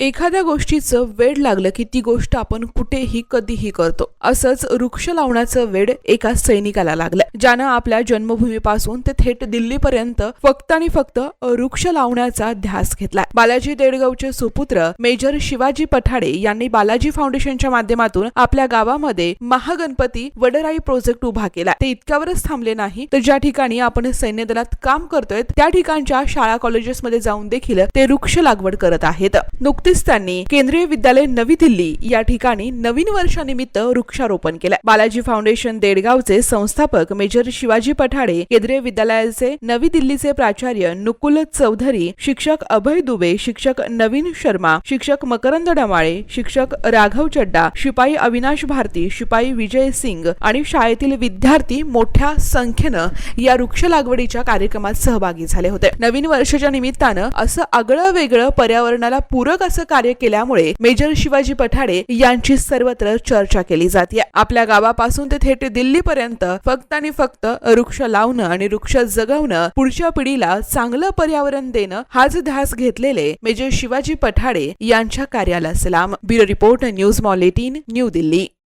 एखाद्या गोष्टीचं वेड लागलं की ती गोष्ट आपण कुठेही कधीही करतो. असंच वृक्ष लावण्याचं वेड एका सैनिकाला लागलं. ज्यानं आपल्या जन्मभूमीपासून ते थेट दिल्लीपर्यंत फक्त आणि फक्त वृक्ष लावण्याचा ध्यास घेतला. बालाजी देडगावचे सुपुत्र मेजर शिवाजी पठाडे यांनी बालाजी फाउंडेशनच्या माध्यमातून आपल्या गावामध्ये महागणपती वडराई प्रोजेक्ट उभा केला. ते इतक्यावरच थांबले नाही तर ज्या ठिकाणी आपण सैन्य दलात काम करतोय त्या ठिकाणच्या शाळा कॉलेजेसमध्ये जाऊन देखील ते वृक्ष लागवड करत आहेत. नुकते त्यांनी केंद्रीय विद्यालय नवी दिल्ली या ठिकाणी नवीन वर्षानिमित्त वृक्षारोपण केलं. बालाजी फाउंडेशन देडगावचे संस्थापक मेजर शिवाजी पठाडे केंद्रीय विद्यालयाचे नवी दिल्लीचे प्राचार्य नुकुल चौधरी शिक्षक अभय दुबे शिक्षक नवीन शर्मा शिक्षक मकरंद डमाळे शिक्षक राघव चड्डा शिपाई अविनाश भारती शिपाई विजय सिंग आणि शाळेतील विद्यार्थी मोठ्या संख्येनं या वृक्ष लागवडीच्या कार्यक्रमात सहभागी झाले होते. नवीन वर्षाच्या निमित्तानं असं आगळं वेगळं पर्यावरणाला पूरक असं कार्य केल्यामुळे मेजर शिवाजी पठाडे यांची सर्वत्र चर्चा केली जाते. आपल्या गावापासून ते थेट दिल्लीपर्यंत फक्त आणि फक्त वृक्ष लावणं आणि वृक्ष जगवणं पुढच्या पिढीला चांगलं पर्यावरण देणं हाच ध्यास घेतलेले मेजर शिवाजी पठाडे यांच्या कार्याला सलाम. ब्युरो रिपोर्ट न्यूज मॉल एटीन न्यू दिल्ली.